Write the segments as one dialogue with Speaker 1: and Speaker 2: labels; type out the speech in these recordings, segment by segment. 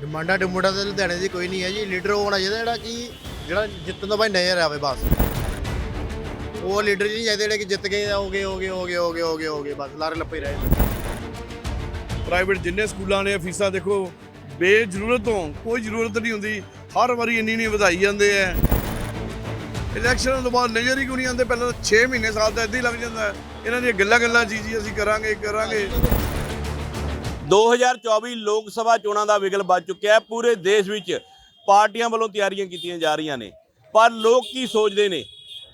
Speaker 1: ਡਿਮਾਂਡਾਂ ਡਿਮਾਂਡਾਂ ਤੇ ਲੁਧਿਆਣੇ ਦੀ ਕੋਈ ਨਹੀਂ ਹੈ ਜੀ। ਲੀਡਰ ਉਹ ਹੋਣਾ ਚਾਹੀਦਾ ਜਿਹੜਾ ਕਿ ਜਿਹੜਾ ਜਿੱਤਣ ਤੋਂ ਬਾਅਦ ਨਜ਼ਰ ਆਵੇ ਬਸ। ਉਹ ਲੀਡਰ ਜੀ ਨਹੀਂ ਚਾਹੀਦੇ ਜਿਹੜੇ ਕਿ ਜਿੱਤ ਗਏ, ਹੋ ਗਏ ਹੋ ਗਏ ਹੋ ਗਏ ਹੋ ਗਏ ਹੋ ਗਏ ਹੋ ਗਏ, ਬਸ ਲਾਰੇ ਲੱਪੇ ਹੀ ਰਹੇ।
Speaker 2: ਪ੍ਰਾਈਵੇਟ ਜਿੰਨੇ ਸਕੂਲਾਂ ਨੇ, ਫੀਸਾਂ ਦੇਖੋ, ਬੇਜ਼ਰੂਰਤ ਤੋਂ ਕੋਈ ਜ਼ਰੂਰਤ ਨਹੀਂ ਹੁੰਦੀ। ਹਰ ਵਾਰੀ ਇੰਨੀ ਨਹੀਂ ਵਧਾਈ ਜਾਂਦੇ ਐ। ਇਲੈਕਸ਼ਨਾਂ ਤੋਂ ਬਾਅਦ ਨਜ਼ਰ ਹੀ ਕਿਉਂ ਨਹੀਂ ਆਉਂਦੇ? ਪਹਿਲਾਂ 6 ਮਹੀਨੇ ਸਾਲ ਤਾਂ ਇੱਦਾਂ ਹੀ ਲੱਗ ਜਾਂਦਾ। ਇਹਨਾਂ ਦੀਆਂ ਗੱਲਾਂ ਗੱਲਾਂ ਜੀ ਜੀ ਅਸੀਂ ਕਰਾਂਗੇ ਕਰਾਂਗੇ।
Speaker 3: 2024 ਲੋਕ ਸਭਾ ਚੋਣਾਂ ਦਾ ਵਿਗਲ ਵੱਜ ਚੁੱਕਿਆ ਹੈ। ਪੂਰੇ ਦੇਸ਼ ਵਿੱਚ ਪਾਰਟੀਆਂ ਵੱਲੋਂ ਤਿਆਰੀਆਂ ਕੀਤੀਆਂ ਜਾ ਰਹੀਆਂ ਨੇ। ਪਰ ਲੋਕ ਕੀ ਸੋਚਦੇ ਨੇ?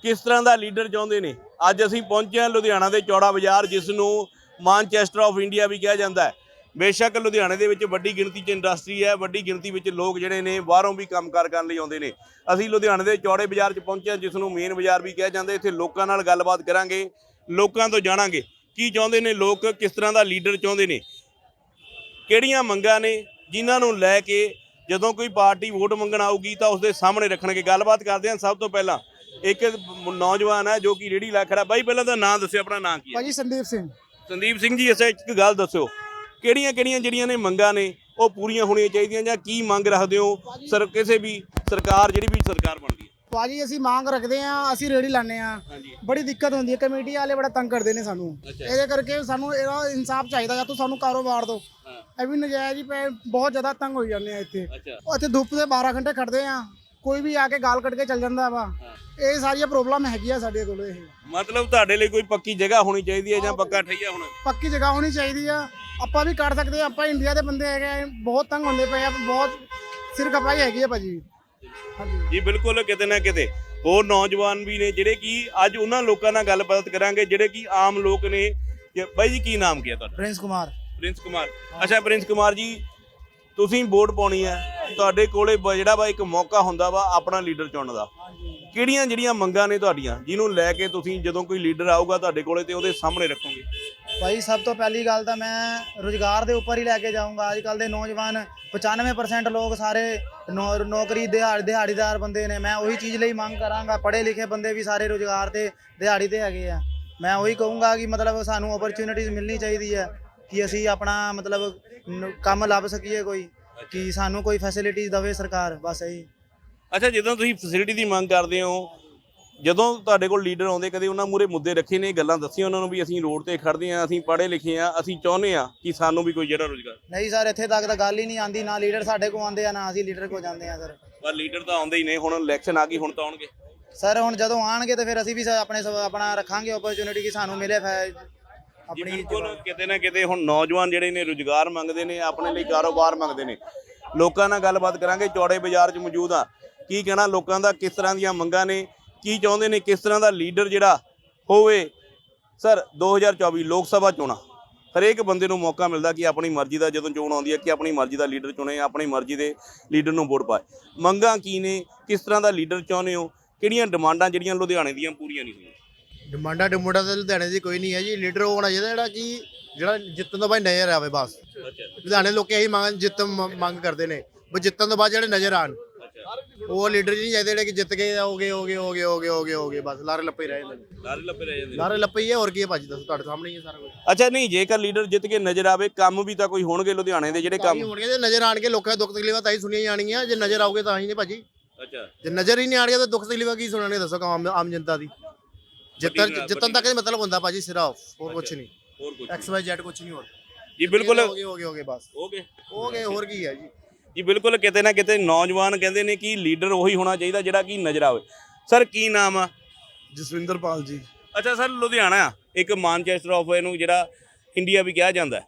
Speaker 3: ਕਿਸ ਤਰ੍ਹਾਂ ਦਾ ਲੀਡਰ ਚਾਹੁੰਦੇ ਨੇ? ਅੱਜ ਅਸੀਂ ਪਹੁੰਚੇ ਹਾਂ ਲੁਧਿਆਣਾ ਦੇ ਚੌੜਾ ਬਾਜ਼ਾਰ, ਜਿਸ ਨੂੰ ਮਾਨਚੈਸਟਰ ਆਫ ਇੰਡੀਆ ਵੀ ਕਿਹਾ ਜਾਂਦਾ ਹੈ। ਬੇਸ਼ੱਕ ਲੁਧਿਆਣੇ ਦੇ ਵਿੱਚ ਵੱਡੀ ਗਿਣਤੀ 'ਚ ਇੰਡਸਟਰੀ ਹੈ, ਵੱਡੀ ਗਿਣਤੀ ਵਿੱਚ ਲੋਕ ਜਿਹੜੇ ਨੇ ਬਾਹਰੋਂ ਵੀ ਕੰਮਕਾਰ ਕਰਨ ਲਈ ਆਉਂਦੇ ਨੇ। ਅਸੀਂ ਲੁਧਿਆਣੇ ਦੇ ਚੌੜੇ ਬਾਜ਼ਾਰ 'ਚ ਪਹੁੰਚੇ ਹਾਂ, ਜਿਸ ਨੂੰ ਮੇਨ ਬਾਜ਼ਾਰ ਵੀ ਕਿਹਾ ਜਾਂਦਾ ਇੱਥੇ ਲੋਕਾਂ ਨਾਲ ਗੱਲਬਾਤ ਕਰਾਂਗੇ, ਲੋਕਾਂ ਤੋਂ ਜਾਣਾਂਗੇ। ਕੀ ਚਾਹੁੰਦੇ ਨੇ ਲੋਕ? ਕਿਸ ਤਰ੍ਹਾਂ ਦਾ ਲੀਡਰ ਚਾਹੁੰਦੇ ਨੇ? ਕਿਹੜੀਆਂ ਮੰਗਾਂ ਨੇ ਜਿਨ੍ਹਾਂ ਨੂੰ ਲੈ ਕੇ ਜਦੋਂ ਕੋਈ ਪਾਰਟੀ ਵੋਟ ਮੰਗਣ ਆਊਗੀ ਤਾਂ ਉਸ ਦੇ ਸਾਹਮਣੇ ਰੱਖਣਗੇ। ਗੱਲਬਾਤ ਕਰਦੇ ਹਾਂ ਸਭ ਤੋਂ ਪਹਿਲਾਂ ਇੱਕ ਨੌਜਵਾਨ ਹੈ ਜੋ ਕਿ ਰੇੜੀ ਲਾ ਖੜਾ। ਬਾਈ ਪਹਿਲਾਂ ਤਾਂ ਨਾਂ ਦੱਸਿਓ ਆਪਣਾ ਨਾਂ ਕੀ ਹੈ?
Speaker 4: ਭਾਜੀ ਸੰਦੀਪ ਸਿੰਘ।
Speaker 3: ਸੰਦੀਪ ਸਿੰਘ ਜੀ ਅੱਛਾ ਇੱਕ ਗੱਲ ਦੱਸਿਓ। ਕਿਹੜੀਆਂ ਕਿਹੜੀਆਂ ਜਿਹੜੀਆਂ ਨੇ ਮੰਗਾਂ ਨੇ ਉਹ ਪੂਰੀਆਂ ਹੋਣੀਆਂ ਚਾਹੀਦੀਆਂ ਜਾਂ ਕੀ ਮੰਗ ਰੱਖਦੇ ਹੋ? ਸਰ ਕਿਸੇ ਵੀ ਸਰਕਾਰ ਜਿਹੜੀ ਵੀ ਸਰਕਾਰ ਬਣਦੀ ਹੈ।
Speaker 4: ਭਾਜੀ ਅਸੀਂ ਮੰਗ ਰੱਖਦੇ ਆ ਅਸੀਂ ਰੇੜੀ ਲਾਣੇ ਆ ਬੜੀ ਦਿੱਕਤ ਹੁੰਦੀ ਹੈ ਕਮੇਟੀ ਵਾਲੇ ਬੜਾ ਤੰਗ ਕਰਦੇ ਨੇ ਸਾਨੂੰ। ਇਹਦੇ ਕਰਕੇ ਸਾਨੂੰ ਇਹਦਾ ਇਨਸਾਫ ਚਾਹੀਦਾ ਜਾਂ ਤੂੰ ਸਾਨੂੰ ਕਾਰੋਬਾਰ
Speaker 3: ਹਾਂ।
Speaker 4: ਇਹ ਵੀ ਨਜਾਇਜ਼ ਹੀ ਬਹੁਤ ਜ਼ਿਆਦਾ ਤੰਗ ਹੋਈ ਜਾਂਦੇ ਆ ਇੱਥੇ। ਇੱਥੇ ਧੁੱਪ ਦੇ 12 ਘੰਟੇ ਖੜਦੇ ਆ। ਕੋਈ ਵੀ ਆ ਕੇ ਗਾਲ ਕੱਢ ਕੇ ਚੱਲ ਜਾਂਦਾ ਵਾ। ਇਹ ਸਾਰੀਆਂ ਪ੍ਰੋਬਲਮ ਹੈਗੀਆਂ ਸਾਡੇ ਕੋਲ ਇਹ।
Speaker 3: ਮਤਲਬ ਤੁਹਾਡੇ ਲਈ ਕੋਈ ਪੱਕੀ ਜਗ੍ਹਾ ਹੋਣੀ ਚਾਹੀਦੀ ਹੈ ਜਾਂ ਪੱਕਾ ਠਈਆ ਹੋਣਾ?
Speaker 4: ਪੱਕੀ ਜਗ੍ਹਾ ਹੋਣੀ ਚਾਹੀਦੀ ਆ। ਆਪਾਂ ਵੀ ਕੱਢ ਸਕਦੇ ਆ। ਆਪਾਂ ਇੰਡੀਆ ਦੇ ਬੰਦੇ ਹੈਗੇ ਆ, ਬਹੁਤ ਤੰਗ ਹੁੰਦੇ ਪਏ ਆ। ਬਹੁਤ ਸਿਰ ਖਪਾਈ ਹੈਗੀ ਆ ਭਾਜੀ।
Speaker 3: ਜੀ ਬਿਲਕੁਲ ਕਿਤੇ ਨਾ ਕਿਤੇ। ਹੋਰ ਨੌਜਵਾਨ ਵੀ ਨੇ ਜਿਹੜੇ ਕਿ ਅੱਜ ਉਹਨਾਂ ਲੋਕਾਂ ਨਾਲ ਗੱਲਬਾਤ ਕਰਾਂਗੇ ਜਿਹੜੇ ਕਿ ਆਮ ਲੋਕ ਨੇ। ਕਿ- ਬਾਈ ਜੀ ਕੀ ਨਾਮ ਕੀ ਹੈ ਤੁਹਾਡਾ?
Speaker 4: ਪ੍ਰਿੰਸ ਕੁਮਾਰ।
Speaker 3: ਪ੍ਰਿੰਸ ਕੁਮਾਰ। ਅੱਛਾ ਪ੍ਰਿੰਸ ਕੁਮਾਰ ਜੀ ਤੁਸੀਂ ਵੋਟ ਪਾਉਣੀ ਹੈ। ਤੁਹਾਡੇ ਕੋਲੇ ਬ- ਜਿਹੜਾ ਵਾ ਇੱਕ ਮੌਕਾ ਹੁੰਦਾ ਵਾ ਆਪਣਾ ਲੀਡਰ ਚੁਣਨ ਦਾ। ਕਿਹੜੀਆਂ ਜਿਹੜੀਆਂ ਮੰਗਾਂ ਨੇ ਤੁਹਾਡੀਆਂ ਜਿਹਨੂੰ ਲੈ ਕੇ ਤੁਸੀਂ ਜਦੋਂ ਕੋਈ ਲੀਡਰ ਆਊਗਾ ਤੁਹਾਡੇ ਕੋਲੇ ਤੇ ਉਹਦੇ ਸਾਹਮਣੇ ਰੱਖੋਗੇ?
Speaker 5: ਭਾਈ, ਸਭ ਤੋਂ ਪਹਿਲੀ ਗੱਲ ਤਾਂ ਮੈਂ ਰੁਜ਼ਗਾਰ ਦੇ ਉੱਪਰ ਹੀ ਲੈ ਕੇ ਜਾਊਂਗਾ। ਅੱਜ ਕੱਲ ਦੇ ਨੌਜਵਾਨ 95% ਲੋਕ ਸਾਰੇ ਨੌਕਰੀ ਦਿਹਾੜੀ, ਦਿਹਾੜੀਦਾਰ ਬੰਦੇ ਨੇ। ਮੈਂ ਉਹੀ ਚੀਜ਼ ਲਈ ਮੰਗ ਕਰਾਂਗਾ। ਪੜ੍ਹੇ ਲਿਖੇ ਬੰਦੇ ਵੀ ਸਾਰੇ ਰੁਜ਼ਗਾਰ ਤੇ ਦਿਹਾੜੀ ਤੇ ਹੈਗੇ ਆ। ਮੈਂ ਉਹੀ ਕਹੂੰਗਾ ਕਿ ਮਤਲਬ ਸਾਨੂੰ ਓਪਰਚ्युनिटीज ਮਿਲਣੀ ਚਾਹੀਦੀ ਹੈ ਕਿ ਅਸੀਂ ਆਪਣਾ ਮਤਲਬ ਕੰਮ ਲੱਭ ਸਕੀਏ ਕੋਈ, ਕਿ ਸਾਨੂੰ ਕੋਈ ਫੈਸਿਲਿਟੀਜ਼ ਦਵੇ ਸਰਕਾਰ। ਬਸ ਇਹੀ।
Speaker 3: ਅੱਛਾ, ਜਦੋਂ ਤੁਸੀਂ ਫੈਸਿਲਿਟੀ ਦੀ ਮੰਗ ਕਰਦੇ ਹੋ ਜਦੋਂ ਤੁਹਾਡੇ ਕੋਲ ਲੀਡਰ ਆਉਂਦੇ ਕਦੇ ਉਹਨਾਂ ਮੂਰੇ ਮੁੱਦੇ ਰੱਖੇ ਨੇ ਗੱਲਾਂ ਦੱਸੀਆਂ ਉਹਨਾਂ ਨੂੰ ਵੀ ਅਸੀਂ ਰੋਡ ਤੇ ਖੜਦੇ ਆਂ ਅਸੀਂ ਪੜ੍ਹੇ ਲਿਖੇ ਆਂ ਅਸੀਂ ਚਾਹੁੰਦੇ ਆਂ ਕਿ ਸਾਨੂੰ ਵੀ ਕੋਈ ਜਿਹੜਾ ਰੋਜ਼ਗਾਰ
Speaker 5: ਨਹੀਂ ਸਰ ਇੱਥੇ ਤੱਕ ਤਾਂ ਗੱਲ ਹੀ ਨਹੀਂ ਆਂਦੀ ਨਾ ਲੀਡਰ ਸਾਡੇ ਕੋਲ ਆਉਂਦੇ ਆ ਨਾ ਅਸੀਂ ਲੀਡਰ ਕੋਲ ਜਾਂਦੇ ਆ ਸਰ।
Speaker 3: ਪਰ ਲੀਡਰ ਤਾਂ ਆਉਂਦੇ ਹੀ ਨੇ ਹੁਣ ਇਲੈਕਸ਼ਨ ਆ ਗਈ ਹੁਣ ਤਾਂ ਆਉਣਗੇ।
Speaker 5: ਸਰ ਹੁਣ ਜਦੋਂ ਆਣਗੇ ਤਾਂ ਫਿਰ ਅਸੀਂ ਵੀ ਆਪਣੇ ਆਪਣਾ ਰੱਖਾਂਗੇ ਓਪਰਚੁਨਿਟੀ ਕਿ ਸਾਨੂੰ ਮਿਲੇ ਫੈ ਆਪਣੀ
Speaker 3: ਬਿਲਕੁਲ ਕਿਤੇ ਨਾ ਕਿਤੇ ਹੁਣ ਨੌਜਵਾਨ ਜਿਹੜੇ ਨੇ ਰੁਜ਼ਗਾਰ ਮੰਗਦੇ ਨੇ ਆਪਣੇ ਲਈ ਕਾਰੋਬਾਰ ਮੰਗਦੇ ਨੇ। ਲੋਕਾਂ ਨਾਲ ਗੱਲਬਾਤ ਕਰਾਂਗੇ ਚੌੜੇ ਬਾਜ਼ਾਰ 'ਚ ਮੌਜੂਦ ਆ ਕੀ ਕਹਿਣਾ ਲੋਕਾਂ ਦਾ ਕਿਸ ਤਰ੍ਹਾਂ ਦੀਆਂ ਮੰਗਾਂ ਨੇ? ਕੀ ਚਾਹੁੰਦੇ ਨੇ ਕਿਸ ਤਰ੍ਹਾਂ ਦਾ ਲੀਡਰ ਜਿਹੜਾ ਹੋਵੇ? ਸਰ 2024 ਲੋਕ ਸਭਾ ਚੋਣਾਂ। ਹਰੇਕ ਬੰਦੇ ਨੂੰ ਮੌਕਾ ਮਿਲਦਾ ਕਿ ਆਪਣੀ ਮਰਜ਼ੀ ਦਾ ਜਦੋਂ ਚੋਣ ਆਉਂਦੀ ਹੈ ਕਿ ਆਪਣੀ ਮਰਜ਼ੀ ਦਾ ਲੀਡਰ ਚੁਣੇ ਆਪਣੀ ਮਰਜ਼ੀ ਦੇ ਲੀਡਰ ਨੂੰ ਵੋਟ ਪਾਏ। ਮੰਗਾਂ ਕੀ ਨੇ? ਕਿਸ ਤਰ੍ਹਾਂ ਦਾ ਲੀਡਰ ਚਾਹੁੰਦੇ ਹੋ? ਕਿਹੜੀਆਂ ਡਿਮਾਂਡਾਂ ਜਿਹੜੀਆਂ ਲੁਧਿਆਣੇ ਦੀਆਂ ਪੂਰੀਆਂ ਨਹੀਂ ਹੋਈਆਂ?
Speaker 1: ਡਿਮਾਂਡਾਂ ਡਿਮਾਂਡਾਂ ਤੇ ਲੁਧਿਆਣੇ ਦੀ ਕੋਈ ਨਹੀਂ ਹੈ ਜੀ। ਲੀਡਰ ਉਹ ਹੋਣਾ ਚਾਹੀਦਾ ਜਿਹੜਾ ਕਿ ਜਿਹੜਾ ਜਿੱਤਣ ਤੋਂ ਬਾਅਦ ਨਜ਼ਰ ਆਵੇ ਬਸ। ਲੁਧਿਆਣੇ ਲੋਕ ਇਹੀ ਮੰਗ ਜਿੱਤ ਮੰਗ ਕਰਦੇ ਨੇ ਵੀ ਜਿੱਤਣ ਤੋਂ ਬਾਅਦ ਜਿਹੜੇ ਨਜ਼ਰ ਆਣ ਉਹ ਲੀਡਰ ਜੀ ਨਹੀਂ ਚਾਹੀਦੇ ਜਿਹੜੇ ਕਿ ਜਿੱਤ ਗਏ ਹੋ ਗਏ ਹੋ ਗਏ ਹੋ ਗਏ ਹੋ ਗਏ ਹੋ ਗਏ ਹੋ ਗਏ ਬਸ ਲਾਰੇ ਲੱਪੇ ਹੀ ਰਹੇ ਜਾਂਦੇ ਨੇ
Speaker 3: ਲਾਰੇ ਲੱਪੇ ਰਹਿ ਜਾਂਦੇ
Speaker 1: ਲਾਰੇ ਲੱਪੇ ਹੀ ਹੈ ਹੋਰ ਕੀ ਹੈ ਭਾਜੀ ਦੱਸੋ ਤੁਹਾਡੇ ਸਾਹਮਣੇ ਹੀ ਹੈ ਸਾਰਾ ਕੁਝ
Speaker 3: ਅੱਛਾ ਨਹੀਂ ਜੇਕਰ ਲੀਡਰ ਜਿੱਤ ਕੇ ਨਜ਼ਰ ਆਵੇ ਕੰਮ ਵੀ ਤਾਂ ਕੋਈ ਹੋਣਗੇ ਲੁਧਿਆਣੇ ਦੇ ਜਿਹੜੇ
Speaker 1: ਕੰਮ ਹੋਣਗੇ ਜੇ ਨਜ਼ਰ ਆਣਗੇ ਲੋਕਾਂ ਦੇ ਦੁੱਖ ਤਕਲੀਫਾਂ ਤਾਂ ਹੀ ਸੁਣੀਆਂ ਜਾਣਗੀਆਂ ਜੇ ਨਜ਼ਰ ਆਉਗੇ ਤਾਂ ਹੀ ਨੇ ਭਾਜੀ
Speaker 3: ਅੱਛਾ
Speaker 1: ਜੇ ਨਜ਼ਰ ਹੀ ਨਹੀਂ ਆਣਗੇ ਤਾਂ ਦੁੱਖ ਤਕਲੀਫਾਂ ਕੀ ਸੁਣਾਣੇ ਦੱਸੋ ਆਮ ਆਮ ਜਨਤਾ ਦੀ ਜਿੱਤਣ ਜਿੱਤਣ ਤੱਕ ਹੀ ਮਤਲਬ ਹੁੰਦਾ ਭਾਜੀ ਸਿਰਫ ਹੋਰ ਕੁਝ ਨਹੀਂ
Speaker 3: ਹੋਰ ਕੁਝ
Speaker 1: ਐਕਸ ਵਾਈ ਜ਼ੈਡ ਕੁਝ ਨਹੀਂ ਹੋਰ
Speaker 3: ਜੀ ਬਿਲਕੁਲ
Speaker 1: ਹੋ ਗਏ ਹੋ ਗਏ ਹੋ ਗਏ ਬਸ
Speaker 3: ਹੋ ਗਏ
Speaker 1: ਹੋ ਗਏ ਹੋਰ ਕੀ ਹੈ ਜੀ
Speaker 3: ਜੀ ਬਿਲਕੁਲ ਕਿਤੇ ਨਾ ਕਿਤੇ ਨੌਜਵਾਨ ਕਹਿੰਦੇ ਨੇ ਕਿ ਲੀਡਰ ਉਹੀ ਹੋਣਾ ਚਾਹੀਦਾ ਜਿਹੜਾ ਕਿ ਨਜ਼ਰ ਆਵੇ। ਸਰ ਕੀ ਨਾਮ ਆ?
Speaker 2: ਜਸਵਿੰਦਰ ਪਾਲ ਜੀ।
Speaker 3: ਅੱਛਾ ਸਰ ਲੁਧਿਆਣਾ ਇੱਕ ਮਾਨਚੈਸਟਰ ਆਫ ਇਹਨੂੰ ਜਿਹੜਾ ਇੰਡੀਆ ਵੀ ਕਿਹਾ ਜਾਂਦਾ।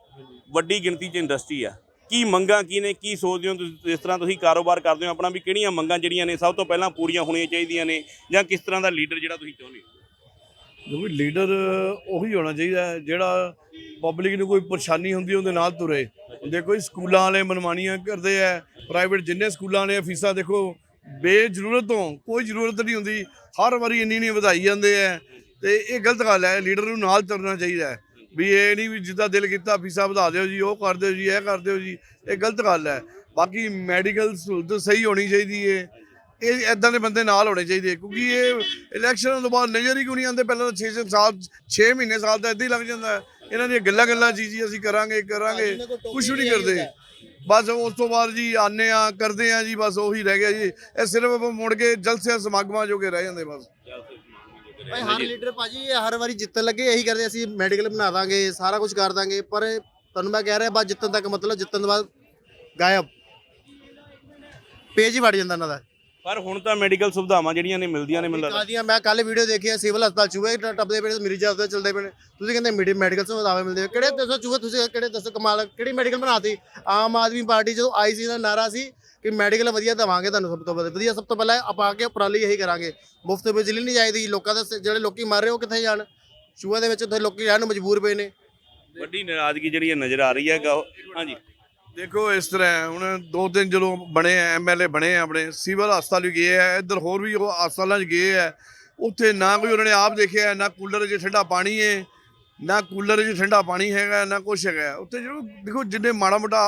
Speaker 3: ਵੱਡੀ ਗਿਣਤੀ 'ਚ ਇੰਡਸਟਰੀ ਆ। ਕੀ ਮੰਗਾਂ ਕੀ ਨੇ? ਕੀ ਸੋਚਦੇ ਹੋ ਤੁਸੀਂ? ਇਸ ਤਰ੍ਹਾਂ ਤੁਸੀਂ ਕਾਰੋਬਾਰ ਕਰਦੇ ਹੋ ਆਪਣਾ ਵੀ ਕਿਹੜੀਆਂ ਮੰਗਾਂ ਜਿਹੜੀਆਂ ਨੇ ਸਭ ਤੋਂ ਪਹਿਲਾਂ ਪੂਰੀਆਂ ਹੋਣੀਆਂ ਚਾਹੀਦੀਆਂ ਨੇ ਜਾਂ ਕਿਸ ਤਰ੍ਹਾਂ ਦਾ ਲੀਡਰ ਜਿਹੜਾ ਤੁਸੀਂ ਚਾਹੁੰਦੇ ਹੋ?
Speaker 2: ਕਿਉਂਕਿ ਲੀਡਰ ਉਹੀ ਹੋਣਾ ਚਾਹੀਦਾ ਜਿਹੜਾ ਪਬਲਿਕ ਨੂੰ ਕੋਈ ਪਰੇਸ਼ਾਨੀ ਹੁੰਦੀ, ਉਹਦੇ ਨਾਲ ਤੁਰੇ। ਦੇਖੋ ਜੀ, ਸਕੂਲਾਂ ਵਾਲੇ ਮਨਮਾਨੀਆਂ ਕਰਦੇ ਆ ਪ੍ਰਾਈਵੇਟ ਜਿੰਨੇ ਸਕੂਲਾਂ ਵਾਲੇ ਫੀਸਾਂ ਦੇਖੋ, ਬੇਜ਼ਰੂਰਤ ਤੋਂ ਕੋਈ ਜ਼ਰੂਰਤ ਨਹੀਂ ਹੁੰਦੀ। ਹਰ ਵਾਰੀ ਇੰਨੀ ਨਹੀਂ ਵਧਾਈ ਜਾਂਦੇ ਆ। ਤੇ ਇਹ ਗਲਤ ਗੱਲ ਹੈ ਲੀਡਰ ਨੂੰ ਨਾਲ ਤੁਰਨਾ ਚਾਹੀਦਾ। ਹੈ ਵੀ ਇਹ ਨਹੀਂ ਵੀ ਜਿੱਦਾਂ ਦਿਲ ਕੀਤਾ, ਫੀਸਾਂ ਵਧਾ ਦਿਓ ਜੀ, ਉਹ ਕਰ ਦਿਓ ਜੀ, ਇਹ ਕਰ ਦਿਓ ਜੀ, ਇਹ ਗਲਤ ਗੱਲ ਹੈ ਬਾਕੀ ਮੈਡੀਕਲ ਸਹੂਲਤ ਸਹੀ ਹੋਣੀ ਚਾਹੀਦੀ ਹੈ ਇਹ ਐਦਾਂ ਦੇ ਬੰਦੇ ਨਾਲ ਹੋਣੇ ਚਾਹੀਦੇ ਕਿਉਂਕਿ ਇਹ ਇਲੈਕਸ਼ਨਾਂ ਤੋਂ ਬਾਅਦ ਨਜ਼ਰ ਹੀ ਕਿਉਂ ਨਹੀਂ ਆਉਂਦੇ? ਪਹਿਲਾਂ ਤਾਂ 6 ਸਾਲ 6 ਮਹੀਨੇ ਸਾਲ ਤਾਂ ਏਦਾਂ ਹੀ ਲੱਗ ਜਾਂਦਾ। ਇਹਨਾਂ ਦੀਆਂ ਗੱਲਾਂ ਗੱਲਾਂ ਜੀ ਜੀ ਅਸੀਂ ਕਰਾਂਗੇ ਕਰਾਂਗੇ। ਕੁਝ ਵੀ ਨਹੀਂ ਕਰਦੇ। ਬਸ ਉਸ ਤੋਂ ਬਾਅਦ ਜੀ ਆਨੇ ਆ ਕਰਦੇ ਆ ਜੀ ਬਸ ਉਹੀ ਰਹਿ ਗਿਆ ਜੀ। ਇਹ ਸਿਰਫ ਮੁੜ ਕੇ ਜਲਸੇ ਸਮਾਗਮਾਂ ਜੋਗੇ ਰਹਿ ਜਾਂਦੇ ਬਸ।
Speaker 1: ਭਾਈ ਹਰ ਲੀਡਰ ਭਾਜੀ ਹਰ ਵਾਰੀ ਜਿੱਤਣ ਲੱਗੇ ਇਹੀ ਕਰਦੇ ਅਸੀਂ ਮੈਡੀਕਲ ਬਣਾ ਦਾਂਗੇ ਸਾਰਾ ਕੁਝ ਕਰ ਦਾਂਗੇ ਪਰ ਤੁਹਾਨੂੰ ਮੈਂ ਕਹਿ ਰਿਹਾ ਬਸ ਜਿੱਤਣ ਤੱਕ ਮਤਲਬ ਜਿੱਤਣ ਤੋਂ ਬਾਅਦ ਗਾਇਬ। ਪੇਜ ਹੀ ਵੜ ਜਾਂਦਾ ਇਹਨਾਂ ਦਾ।
Speaker 3: ਪਰ ਹੁਣ ਤਾਂ ਮੈਡੀਕਲ ਸੁਵਿਧਾਵਾਂ ਜਿਹੜੀਆਂ ਨੇ ਮਿਲਦੀਆਂ ਨੇ ਮੈਨੂੰ ਲੱਗਦਾ।
Speaker 1: ਕਾਦੀਆਂ ਮੈਂ ਕੱਲ ਵੀਡੀਓ ਦੇਖੀ ਹੈ ਸਿਵਲ ਹਸਪਤਾਲ ਚੂਹੇ ਟੱਪਦੇ ਪਏ ਮਰੀਜ਼ਾਂ ਉੱਤੇ ਚੱਲਦੇ ਪਏ ਨੇ। ਤੁਸੀਂ ਕਹਿੰਦੇ ਮੀਡੀ ਮੈਡੀਕਲ ਸੁਵਿਧਾਵਾਂ ਮਿਲਦੇ। ਕਿਹੜੇ ਦੱਸੋ ਚੂਹੇ ਤੁਸੀਂ ਕਿਹੜੇ ਦੱਸੋ ਕਮਾਲ ਕਿਹੜੀ ਮੈਡੀਕਲ ਬਣਾਤੀ? ਆਮ ਆਦਮੀ ਪਾਰਟੀ ਜਦੋਂ ਆਈ ਸੀ ਦਾ ਨਾਰਾ ਸੀ ਕਿ ਮੈਡੀਕਲ ਵਧੀਆ ਦੇਵਾਂਗੇ ਤੁਹਾਨੂੰ ਸਭ ਤੋਂ ਵਧੀਆ ਵਧੀਆ ਸਭ ਤੋਂ ਪਹਿਲਾਂ ਆਪਾਂ ਆ ਕੇ ਉਪਰਾਲੀ ਇਹੀ ਕਰਾਂਗੇ। ਮੁਫਤ ਬਿਜਲੀ ਨਹੀਂ ਚਾਹੀਦੀ ਲੋਕਾਂ ਦੇ ਸ- ਜਿਹੜੇ ਲੋਕੀ ਮਰ ਰਹੇ ਉਹ ਕਿੱਥੇ ਜਾਣ? ਚੂਹੇ ਦੇ ਵਿੱਚ ਉੱਥੇ ਲੋਕੀ ਰਹਿਣ ਨੂੰ ਮਜਬੂਰ ਪਏ ਨੇ।
Speaker 3: ਵੱਡੀ ਨਾਰਾਜ਼ਗੀ ਜਿਹੜੀ ਹੈ ਨਜ਼ਰ ਆ ਰਹੀ ਹੈ ਗਾ- ਹਾਂਜੀ।
Speaker 2: ਦੇਖੋ ਇਸ ਤਰ੍ਹਾਂ ਹੈ, ਹੁਣ ਦੋ ਤਿੰਨ ਜਦੋਂ ਬਣੇ ਆ ਐਮਐਲਏ ਬਣੇ ਆ ਆਪਣੇ ਸਿਵਲ ਹਸਪਤਾਲ ਵੀ ਗਏ ਆ ਇੱਧਰ ਹੋਰ ਵੀ ਉਹ ਹਸਪਤਾਲਾਂ 'ਚ ਗਏ ਆ। ਉੱਥੇ ਨਾ ਕੋਈ ਉਹਨਾਂ ਨੇ ਆਪ ਦੇਖਿਆ ਨਾ ਕੂਲਰ 'ਚ ਠੰਡਾ ਪਾਣੀ ਹੈ ਨਾ ਕੂਲਰ 'ਚ ਠੰਡਾ ਪਾਣੀ ਹੈਗਾ ਨਾ ਕੁਛ ਹੈਗਾ। ਉੱਥੇ ਜਿਹੜਾ ਦੇਖੋ ਜਿੰਨੇ ਮਾੜਾ ਮੋਟਾ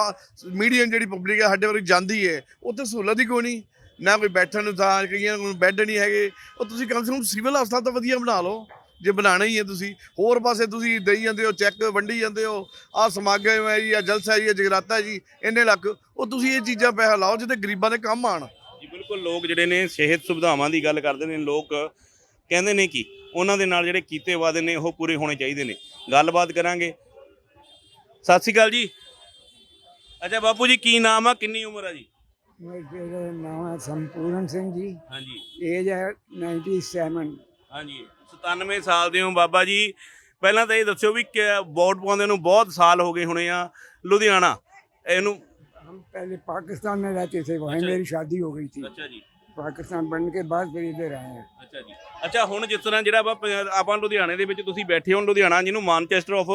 Speaker 2: ਮੀਡੀਅਮ ਜਿਹੜੀ ਪਬਲਿਕ ਹੈ ਸਾਡੇ ਵਰਗੀ ਜਾਂਦੀ ਹੈ ਉੱਥੇ ਸਹੂਲਤ ਹੀ ਕੋਈ ਨਹੀਂ। ਨਾ ਕੋਈ ਬੈਠਣ ਨੂੰ ਥਾਂ ਕਈਆਂ ਕੋਲ ਬੈੱਡ ਨਹੀਂ ਹੈਗੇ। ਉਹ ਤੁਸੀਂ ਕਮ ਸੇ ਕਮ ਸਿਵਲ ਹਸਪਤਾਲ ਤਾਂ ਵਧੀਆ ਬਣਾ ਲਓ। ਜੇ ਬਣਾਣਾ ਹੀ ਹੈ ਤੁਸੀਂ ਹੋਰ ਪਾਸੇ ਤੁਸੀਂ ਦੇਈ ਜਾਂਦੇ ਹੋ ਚੈੱਕ ਵੰਡੀ ਜਾਂਦੇ ਹੋ ਆ ਸਮਾਗਮ ਹੈ ਜੀ ਆ ਜਲਸਾ ਹੈ ਜੀ ਆ ਜਗਰਾਤਾ ਹੈ ਜੀ ਇੰਨੇ ਲੱਖ ਉਹ ਤੁਸੀਂ ਇਹ ਚੀਜ਼ਾਂ ਪੈਸਾ ਲਾਓ ਜਿਹਦੇ ਗਰੀਬਾਂ ਦੇ ਕੰਮ ਆਣ
Speaker 3: ਜੀ ਬਿਲਕੁਲ ਲੋਕ ਜਿਹੜੇ ਨੇ ਸਿਹਤ ਸੁਵਿਧਾਵਾਂ ਦੀ ਗੱਲ ਕਰਦੇ ਨੇ ਲੋਕ ਕਹਿੰਦੇ ਨੇ ਕਿ ਉਹਨਾਂ ਦੇ ਨਾਲ ਜਿਹੜੇ ਕੀਤੇ ਵਾਅਦੇ ਨੇ ਉਹ ਪੂਰੇ ਹੋਣੇ ਚਾਹੀਦੇ ਨੇ। ਗੱਲਬਾਤ ਕਰਾਂਗੇ। ਸਤਿ ਸ਼੍ਰੀ ਅਕਾਲ ਜੀ। ਅੱਛਾ ਬਾਪੂ ਜੀ ਕੀ ਨਾਮ ਆ ਕਿੰਨੀ ਉਮਰ ਆ ਜੀ?
Speaker 6: ਮੇਰਾ ਨਾਮ ਹੈ ਸੰਪੂਰਨ ਸਿੰਘ ਜੀ।
Speaker 3: ਹਾਂਜੀ।
Speaker 6: ਏਜ ਹੈ 97
Speaker 3: ਹਾਂਜੀ 97 ਸਾਲ ਦੇ ਹੋ ਬਾਬਾ ਜੀ ਪਹਿਲਾਂ ਤਾਂ ਇਹ ਦੱਸਿਓ ਵੀ ਕਿ ਵੋਟ ਪਾਉਂਦੇ ਨੂੰ ਬਹੁਤ ਸਾਲ ਹੋ ਗਏ ਹੋਣੇ ਆ ਲੁਧਿਆਣਾ ਇਹਨੂੰ
Speaker 6: हम पहले पाकिस्तान में रहते थे वहीं
Speaker 3: अच्छा।
Speaker 6: मेरी शादी हो गई थी
Speaker 3: ਅੱਛਾ ਜੀ
Speaker 6: पाकिस्तान बनने के बाद फिर इधर आए हैं
Speaker 3: ਅੱਛਾ ਜੀ ਅੱਛਾ ਹੁਣ ਜਿਸ ਤਰ੍ਹਾਂ ਜਿਹੜਾ ਆਪਾਂ ਪੰਜਾਬ- ਆਪਾਂ ਲੁਧਿਆਣੇ ਦੇ ਵਿੱਚ ਤੁਸੀਂ ਬੈਠੇ ਹੋ ਲੁਧਿਆਣਾ ਜਿਹਨੂੰ ਮਾਨਚੈਸਟਰ ਆਫ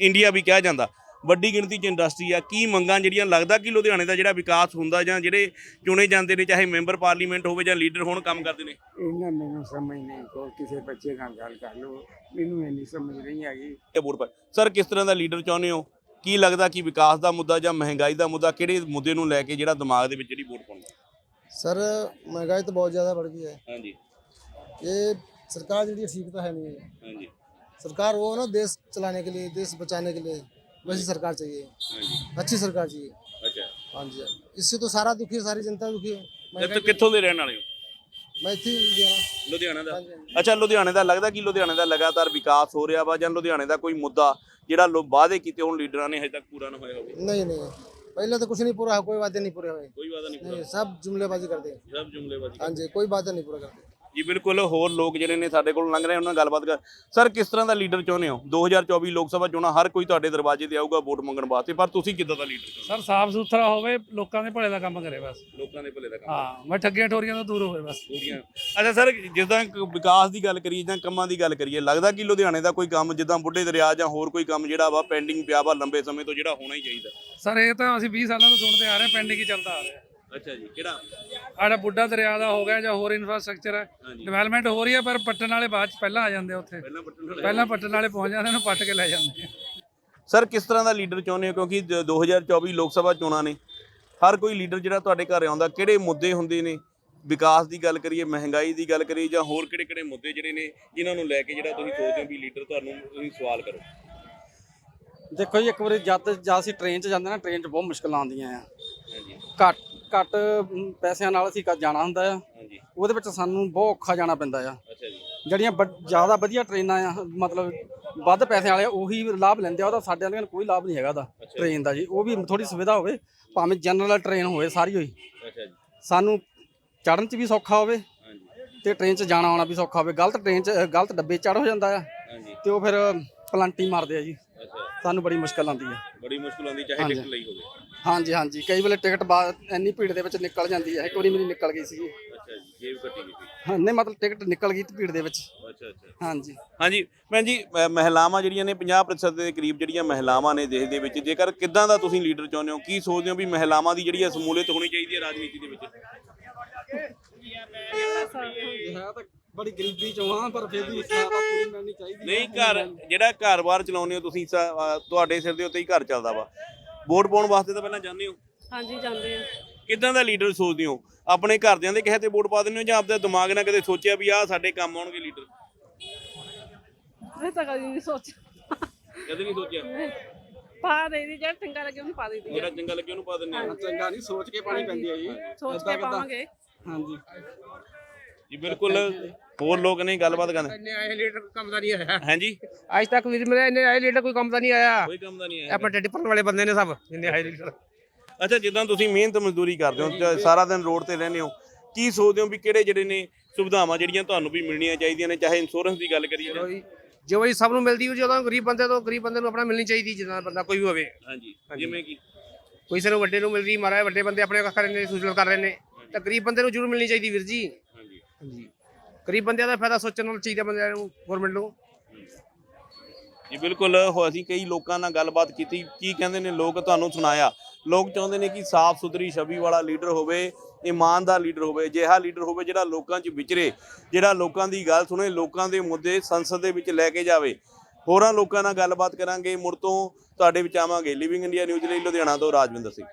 Speaker 3: ਇੰਡੀਆ ਵੀ ਕਿਹਾ ਜਾਂਦਾ ਵੱਡੀ ਗਿਣਤੀ 'ਚ ਇੰਡਸਟਰੀ ਆ ਕੀ ਮੰਗਾਂ ਜਿਹੜੀਆਂ ਲੱਗਦਾ ਕਿ ਲੁਧਿਆਣੇ ਦਾ ਜਿਹੜਾ ਵਿਕਾਸ ਹੁੰਦਾ ਜਾਂ ਜਿਹੜੇ ਚੁਣੇ ਜਾਂਦੇ ਨੇ ਚਾਹੇ ਮੈਂਬਰ ਪਾਰਲੀਮੈਂਟ ਹੋਵੇ ਜਾਂ ਲੀਡਰ ਹੋਣ ਕੰਮ ਕਰਦੇ ਨੇ
Speaker 6: इन्हें मैंने समझ नहीं को किसी बच्चे का गल कर लो मैनू नहीं समझ नहीं आई
Speaker 3: ਇਹ ਵੋਟ ਪਾਏ ਸਰ ਕਿਸ ਤਰ੍ਹਾਂ ਦਾ ਲੀਡਰ ਚਾਹੁੰਦੇ ਹੋ ਕੀ ਲੱਗਦਾ ਕਿ ਵਿਕਾਸ ਦਾ ਮੁੱਦਾ ਜਾਂ ਮਹਿੰਗਾਈ ਦਾ ਮੁੱਦਾ ਕਿਹੜੇ ਮੁੱਦੇ ਨੂੰ ਲੈ ਕੇ ਜਿਹੜਾ ਦਿਮਾਗ ਦੇ ਵਿੱਚ ਜਿਹੜੀ ਵੋਟ ਪਾਉਣੀ
Speaker 7: ਸਰ ਮਹਿੰਗਾਈ ਤਾਂ ਬਹੁਤ ਜ਼ਿਆਦਾ बढ़ गई है
Speaker 3: ਹਾਂਜੀ
Speaker 7: ये सरकार जी ठीक तो है नहीं है
Speaker 3: ਹਾਂਜੀ
Speaker 7: सरकार वो ना देश चलाने के लिए देश बचाने के लिए वैसी सरकार चाहिए
Speaker 3: ਹਾਂਜੀ
Speaker 7: अच्छी सरकार चाहिए
Speaker 3: ਅੱਛਾ
Speaker 7: हाँ जी हाँ। इससे तो सारा दुखी है सारी जनता दुखी है
Speaker 3: ਤੇ
Speaker 7: महंगाई
Speaker 3: ਕਿੱਥੋਂ ਦੇ ਰਹਿਣ ਵਾਲੇ ਹੋ
Speaker 7: मैं थी लुधियाना
Speaker 3: ਲੁਧਿਆਣਾ ਦਾ
Speaker 7: हाँ जी हाँ जी।
Speaker 3: ਅੱਛਾ ਲੁਧਿਆਣੇ ਦਾ ਲੱਗਦਾ ਕਿ ਲੁਧਿਆਣੇ ਦਾ ਲਗਾਤਾਰ ਵਿਕਾਸ ਹੋ ਰਿਹਾ ਵਾ ਜਾਂ ਲੁਧਿਆਣੇ ਦਾ ਕੋਈ ਮੁੱਦਾ ਜਿਹੜਾ ਲੋ ਵਾਅਦੇ ਕੀਤੇ ਹੁਣ ਲੀਡਰਾਂ ਨੇ ਹਜੇ ਤੱਕ ਪੂਰਾ ਨਾ ਹੋਇਆ ਹੋਵੇ
Speaker 7: नहीं नहीं पहले तो कुछ नहीं पूरा है कोई बातें नहीं पूरे हुए
Speaker 3: ਕੋਈ ਵਾਅਦਾ ਨਹੀਂ
Speaker 7: नहीं
Speaker 3: ਪੂਰਾ
Speaker 7: सब जुमलेबाजी करते हैं
Speaker 3: ਸਭ ਜੁਮਲੇਬਾਜ਼ੀ
Speaker 7: हाँ जी कोई बातें नहीं पूरा करते
Speaker 3: ਜੀ ਬਿਲਕੁਲ ਹੋਰ ਲੋਕ ਜਿਹੜੇ ਨੇ ਸਾਡੇ ਕੋਲ ਲੰਘ ਰਹੇ ਉਹਨਾਂ ਨਾਲ ਗੱਲਬਾਤ ਕਰ ਸਰ ਕਿਸ ਤਰ੍ਹਾਂ ਦਾ ਲੀਡਰ ਚਾਹੁੰਦੇ ਹੋ? 2024 ਲੋਕ ਸਭਾ ਚੋਣਾਂ ਹਰ ਕੋਈ ਤੁਹਾਡੇ ਦਰਵਾਜ਼ੇ ਤੇ ਆਊਗਾ ਵੋਟ ਮੰਗਣ ਵਾਸਤੇ ਪਰ ਤੁਸੀਂ ਕਿੱਦਾਂ ਦਾ ਲੀਡਰ ਚਾਹੁੰਦੇ
Speaker 8: ਸਰ ਸਾਫ਼ ਸੁਥਰਾ ਹੋਵੇ ਲੋਕਾਂ ਦੇ ਭਲੇ ਦਾ ਕੰਮ ਕਰੇ ਬਸ।
Speaker 3: ਹੋ? ਲੋਕਾਂ ਦੇ ਭਲੇ ਦਾ ਕੰਮ
Speaker 8: ਹਾਂ ਮੈਂ ਠੱਗੀਆਂ ਠੋਰੀਆਂ ਤੋਂ ਦੂਰ ਹੋਵੇ ਬਸ।
Speaker 3: ਪੂਰੀਆਂ। ਅੱਛਾ ਸਰ ਜਿੱਦਾਂ ਕ- ਵਿਕਾਸ ਦੀ ਗੱਲ ਕਰੀਏ ਜਾਂ ਕੰਮਾਂ ਦੀ ਗੱਲ ਕਰੀਏ ਲੱਗਦਾ ਕਿ ਲੁਧਿਆਣੇ ਦਾ ਕੋਈ ਕੰਮ ਜਿੱਦਾਂ ਬੁੱਢੇ ਦਰਿਆ ਜਾਂ ਹੋਰ ਕੋਈ ਕੰਮ ਜਿਹੜਾ ਵਾ ਪੈਂਡਿੰਗ ਪਿਆ ਵਾ ਲੰਬੇ ਸਮੇਂ ਤੋਂ ਜਿਹੜਾ ਹੋਣਾ ਹੀ ਚਾਹੀਦਾ।
Speaker 8: ਸਰ ਇਹ ਤਾਂ ਅਸੀਂ 20 ਸਾਲਾਂ ਤੋਂ ਸੁਣਦੇ ਆ ਰਹੇ ਹਾਂ ਪੈਂਡਿੰਗ ਹੀ ਚੱਲਦਾ ਆ ਰਿਹਾ।
Speaker 3: ਅੱਛਾ ਜੀ ਕਿਹੜਾ?
Speaker 8: ਆੜਾ ਬੁੱਢਾ ਦਰਿਆ ਦਾ ਹੋ ਗਿਆ ਜਾਂ ਹੋਰ ਇਨਫਰਾਸਟ੍ਰਕਚਰ ਹੈ।
Speaker 3: ਹਾਂਜੀ।
Speaker 8: ਡਿਵੈਲਪਮੈਂਟ ਹੋ ਰਹੀ ਹੈ ਪਰ ਪੱਟਣ ਵਾਲੇ ਬਾਅਦ ਚ ਪਹਿਲਾਂ ਆ ਜਾਂਦੇ ਆ ਉੱਥੇ।
Speaker 3: ਪਹਿਲਾਂ ਪੱਟਣ
Speaker 8: ਪਹਿਲਾਂ ਪੱਟਣ ਵਾਲੇ ਪਹੁੰਚ ਜਾਂਦੇ ਨੇ ਪੱਟ ਕੇ ਲੈ ਜਾਂਦੇ ਆ।
Speaker 3: ਸਰ ਕਿਸ ਤਰ੍ਹਾਂ ਦਾ ਲੀਡਰ ਚਾਹੁੰਦੇ ਹੋ? ਕਿਉਂਕਿ ਦ- 2024 ਲੋਕ ਸਭਾ ਚੋਣਾਂ ਨੇ। ਹਰ ਕੋਈ ਲੀਡਰ ਜਿਹੜਾ ਤੁਹਾਡੇ ਘਰ ਆਉਂਦਾ ਕਿਹੜੇ ਮੁੱਦੇ ਹੁੰਦੇ ਨੇ? ਵਿਕਾਸ ਦੀ ਗੱਲ ਕਰੀਏ ਮਹਿੰਗਾਈ ਦੀ ਗੱਲ ਕਰੀਏ ਜਾਂ ਹੋਰ ਕਿਹੜੇ ਕਿਹੜੇ ਮੁੱਦੇ ਜਿਹੜੇ ਨੇ ਜਿਨ੍ਹਾਂ ਨੂੰ ਲੈ ਕੇ ਜਿਹੜਾ ਤੁਸੀਂ ਸੋਚਦੇ ਹੋ ਵੀ ਲੀਡਰ ਤੁਹਾਨੂੰ ਤੁਸੀਂ ਸਵਾਲ ਕਰੋ?
Speaker 9: ਦੇਖੋ ਜੀ ਇੱਕ ਵਾਰੀ ਜਦ ਜਦ ਅਸੀਂ ਟ੍ਰੇਨ 'ਚ ਜਾਂਦੇ ਨਾ ਟ੍ਰੇਨ 'ਚ ਬਹੁਤ ਮੁਸ਼ਕਲਾਂ ਆਉਂਦੀਆਂ ਆ।
Speaker 3: ਹਾਂਜੀ।
Speaker 9: ਘੱਟ ਘੱਟ ਪੈਸਿਆਂ ਨਾਲ ਅਸੀਂ ਜਾਣਾ ਹੁੰਦਾ ਆ।
Speaker 3: ਹਾਂਜੀ।
Speaker 9: ਉਹਦੇ ਵਿੱਚ ਸਾਨੂੰ ਬਹੁਤ ਔਖਾ ਜਾਣਾ ਪੈਂਦਾ ਆ।
Speaker 3: ਅੱਛਾ ਜੀ।
Speaker 9: ਜਿਹੜੀਆਂ ਵੱਡ- ਜ਼ਿਆਦਾ ਵਧੀਆ ਟ੍ਰੇਨਾਂ ਆ ਮਤਲਬ ਵੱਧ ਪੈਸੇ ਵਾਲੇ ਆ, ਉਹੀ ਲਾਭ ਲੈਂਦੇ ਆ। ਉਹਦਾ ਸਾਡੇ ਵਾਲਿਆਂ ਨੂੰ ਕੋਈ ਲਾਭ ਨਹੀਂ ਹੈਗਾ ਉਹਦਾ ਟ੍ਰੇਨ ਦਾ ਜੀ। ਉਹ ਵੀ ਥੋੜੀ ਸੁਵਿਧਾ ਹੋਵੇ ਭਾਵੇਂ ਜਨਰਲ ਟ੍ਰੇਨ ਹੋਵੇ ਸਾਰੀ ਹੋਈ।
Speaker 3: ਅੱਛਾ ਜੀ।
Speaker 9: ਸਾਨੂੰ ਚੜਨ 'ਚ ਵੀ ਸੌਖਾ ਹੋਵੇ
Speaker 3: ਹਾਂਜੀ।
Speaker 9: ਤੇ ਟ੍ਰੇਨ 'ਚ ਜਾਣਾ ਆਉਣਾ ਵੀ ਸੌਖਾ ਹੋਵੇ। ਗਲਤ ਟ੍ਰੇਨ 'ਚ ਅ, ਗਲਤ ਡੱਬੇ ਚੜ ਹੋ ਜਾਂਦਾ ਆ
Speaker 3: ਹਾਂਜੀ।
Speaker 9: ਤੇ ਉਹ ਫਿਰ ਪਲੰਟੀ ਮਾਰਦੇ ਆ ਜੀ।
Speaker 3: ਅੱਛਾ।
Speaker 9: ਸਾਨੂੰ ਬੜੀ ਮੁਸ਼ਕਲ ਆਉਂਦੀ ਆ।
Speaker 3: ਬੜੀ ਮੁਸ਼ਕਲ ਆਉਂਦੀ ਚਾਹੇ। ਟਿਕਟ ਲਈ ਹੋਵੇ।
Speaker 9: ਹਾਂਜੀ ਹਾਂਜੀ। ਕਈ ਵੇਲੇ ਟਿਕਟ ਬਾਅਦ ਇੰਨੀ ਭੀੜ ਦੇ ਵਿੱਚ ਨਿਕਲ ਜਾਂਦੀ ਹੈ। ਇੱਕ ਵਾਰੀ ਮੇਰੀ ਨਿਕਲ ਗਈ ਸੀ
Speaker 3: ਅੱਛਾ ਜੀ ਜੇਬ ਕੱਟੀ ਗਈ ਸੀ।
Speaker 9: ਹਾਂ ਨਹੀਂ ਮਤਲਬ ਟਿਕਟ ਨਿਕਲ ਗਈ ਤੇ ਭੀੜ ਦੇ ਵਿੱਚ।
Speaker 3: ਅੱਛਾ ਅੱਛਾ।
Speaker 9: ਹਾਂਜੀ।
Speaker 3: ਹਾਂਜੀ ਭੈਣ ਜੀ ਮ- ਮਹਿਲਾਵਾਂ ਜਿਹੜੀਆਂ ਨੇ 50% ਦੇ ਕਰੀਬ ਜਿਹੜੀਆਂ ਮਹਿਲਾਵਾਂ ਨੇ ਦੇਸ਼ ਦੇ ਵਿੱਚ ਜੇਕਰ ਕਿੱਦਾਂ ਦਾ ਤੁਸੀਂ ਲੀਡਰ ਚਾਹੁੰਦੇ ਹੋ ਕੀ ਸੋਚਦੇ ਹੋ ਵੀ ਮਹਿਲਾਵਾਂ ਦੀ ਜਿਹੜੀ ਹੈ ਸਮੂਲੀਅਤ ਹੋਣੀ ਚਾਹੀਦੀ ਹੈ ਰਾਜਨੀਤੀ ਦੇ ਵਿੱਚ?
Speaker 9: ਹੈ ਤਾਂ ਬੜੀ ਗਰੀਬੀ ਚੋਂ ਆ ਪਰ ਫਿਰ ਵੀ ਸਹਾਇਤਾ ਪੂਰੀ ਮਿਲਣੀ ਚਾਹੀਦੀ
Speaker 3: ਨਹੀਂ ਘਰ ਜਿਹੜਾ ਘਰ-ਬਾਰ ਚਲਾਉਂਦੇ ਹੋ ਤੁਸੀਂ ਸ- ਅ, ਤੁਹਾਡੇ ਸਿਰ ਦੇ ਉੱਤੇ ਹੀ ਘਰ ਚੱਲਦਾ ਵਾ। ਵੋਟ ਪਾਉਣ ਵਾਸਤੇ ਤਾਂ ਪਹਿਲਾਂ ਜਾਂਦੇ ਹੋ?
Speaker 10: ਹਾਂਜੀ ਜਾਂਦੇ ਆ।
Speaker 3: ਕਿੱਦਾਂ ਦਾ ਲੀਡਰ ਸੋਚਦੇ ਹੋ? ਆਪਣੇ ਘਰਦਿਆਂ ਦੇ ਕਿਸੇ ਤੇ ਵੋਟ ਪਾ ਦਿੰਦੇ ਹੋ ਜਾਂ ਆਪਦੇ ਦਿਮਾਗ ਨਾਲ ਕਦੇ ਸੋਚਿਆ ਵੀ ਆਹ ਸਾਡੇ ਕੰਮ ਆਉਣਗੇ ਲੀਡਰ?
Speaker 10: ਇਹ ਤਾਂ ਕਦੀ ਨਹੀਂ ਸੋਚਿਆ।
Speaker 3: ਕਦੇ ਨਹੀਂ ਸੋਚਿਆ?
Speaker 10: ਪਾ ਦੇ ਦੀ ਜਿਹੜਾ ਚੰਗਾ ਲੱਗੇ ਉਹਨੂੰ ਪਾ ਦੇ ਦੀ
Speaker 3: ਜਿਹੜਾ ਚੰਗਾ ਲੱਗੇ ਉਹਨੂੰ ਪਾ ਦਿੰਦੇ ਆ।
Speaker 9: ਚੰਗਾ ਨਹੀਂ ਸੋਚ ਕੇ ਪਾਣੀ ਪੈਂਦੀ ਹੈ ਜੀ।
Speaker 10: ਸੋਚ ਕੇ ਪਾਵਾਂਗੇ।
Speaker 9: ਹਾਂਜੀ।
Speaker 3: ਜੀ ਬਿਲਕੁਲ। ਹੋਰ ਲੋਕ ਨੇ ਗੱਲਬਾਤ ਕਰਨ।
Speaker 11: ਇੰਨੇ ਆਏ ਲੀਡਰ ਕੰਮ ਦਾ ਨਹੀਂ ਆਇਆ।
Speaker 3: ਹਾਂਜੀ।
Speaker 11: ਅੱਜ ਤੱਕ ਵੀਰ ਮੇਰੇ ਇੰਨੇ ਆਏ ਲੀਡਰ ਕੋਈ ਕੰਮ ਦਾ ਨਹੀਂ ਆਇਆ।
Speaker 3: ਕੋਈ ਕੰਮ ਦਾ ਨਹੀਂ ਹੈ
Speaker 11: ਆਪਾਂ ਟੱਡੀ ਭਰਨ ਵਾਲੇ ਬੰਦੇ ਨੇ ਸਭ ਜਿੰਨੇ ਆਏ ਲੀਡਰ।
Speaker 3: ਅੱਛਾ ਜਿੱਦਾਂ ਤੁਸੀਂ ਮਿਹਨਤ ਮਜ਼ਦੂਰੀ ਕਰਦੇ ਹੋ ਸਾਰਾ ਦਿਨ ਰੋਡ ਤੇ ਰਹਿੰਦੇ ਹੋ ਕੀ ਸੋਚਦੇ ਹੋ ਵੀ ਕਿਹੜੇ ਜਿਹੜੇ ਨੇ ਸੁਵਿਧਾਵਾਂ ਜਿਹੜੀਆਂ ਤੁਹਾਨੂੰ ਵੀ ਮਿਲਣੀਆਂ ਚਾਹੀਦੀਆਂ ਨੇ ਚਾਹੇ ਇੰਸ਼ੋਰੈਂਸ ਦੀ ਗੱਲ ਕਰੀਏ ਜਾਂ
Speaker 11: ਜੋ ਵੀ ਸਭ ਨੂੰ ਮਿਲਦੀ ਉਹ ਜਦੋਂ ਗਰੀਬ ਬੰਦੇ ਤੋਂ ਗਰੀਬ ਬੰਦੇ ਨੂੰ ਆਪਣਾ ਮਿਲਣੀ ਚਾਹੀਦੀ ਜਿੰਨਾ ਬੰਦਾ ਕੋਈ ਵੀ ਹੋਵੇ।
Speaker 3: ਹਾਂਜੀ ਜਿਵੇਂ ਕਿ
Speaker 11: ਕੋਈ ਸਾਨੂੰ ਵੱਡੇ ਨੂੰ ਮਿਲ ਰਹੀ ਮਾਰਾ ਵੱਡੇ ਬੰਦੇ ਆਪਣੇ ਕਰ ਰਹੇ ਨੇ ਸੂਚਲ ਕਰ ਰਹੇ ਨੇ ਤਾਂ ਗਰੀਬ ਬੰਦੇ ਨੂੰ ਜ਼ਰੂਰ ਮਿਲਣੀ ਚਾਹੀਦੀ ਵੀਰ ਜੀ। ਹਾਂਜੀ। ਗਰੀਬ ਬੰਦਿਆਂ ਦਾ ਫਾਇਦਾ ਸੋਚਣ ਨਾਲ ਚਾਹੀਦਾ ਬੰਦਿਆਂ ਨੂੰ ਗਵਰਨਮੈਂਟ ਨੂੰ।
Speaker 3: ਜੀ, ਬਿਲਕੁਲ। ਹੋ, ਅਸੀਂ ਕਈ ਲੋਕਾਂ ਨਾਲ ਗੱਲਬਾਤ ਕੀਤੀ। ਕੀ ਕਹਿੰਦੇ ਨੇ ਲੋਕ ਤੁਹਾਨੂੰ ਸੁਣਾਇਆ? ਲੋਕ ਚਾਹੁੰਦੇ ਨੇ ਕਿ ਸਾਫ਼ ਸੁਥਰੀ ਛਵੀ ਵਾਲਾ ਲੀਡਰ ਹੋਵੇ, ਇਮਾਨਦਾਰ ਲੀਡਰ ਹੋਵੇ। ਅਜਿਹਾ ਲੀਡਰ ਹੋਵੇ ਜਿਹੜਾ ਲੋਕਾਂ 'ਚ ਵਿਚਰੇ, ਜਿਹੜਾ ਲੋਕਾਂ ਦੀ ਗੱਲ ਸੁਣੇ, ਲੋਕਾਂ ਦੇ ਮੁੱਦੇ ਸੰਸਦ ਦੇ ਵਿੱਚ ਲੈ ਕੇ ਜਾਵੇ। ਹੋਰਾਂ ਲੋਕਾਂ ਨਾਲ ਗੱਲਬਾਤ ਕਰਾਂਗੇ। ਮੁੜ ਤੋਂ ਤੁਹਾਡੇ ਵਿੱਚ ਆਵਾਂਗੇ। ਲਿਵਿੰਗ ਇੰਡੀਆ ਨਿਊਜ਼ ਲਈ ਲੁਧਿਆਣਾ ਤੋਂ ਰਾਜਵਿੰਦਰ ਸਿੰਘ।